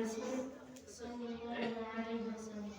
रसूल सल्लल्लाहु अलैहि वसल्लम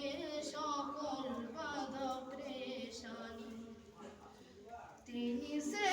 রবের সকল বাধা প্রেশানি তিনি সে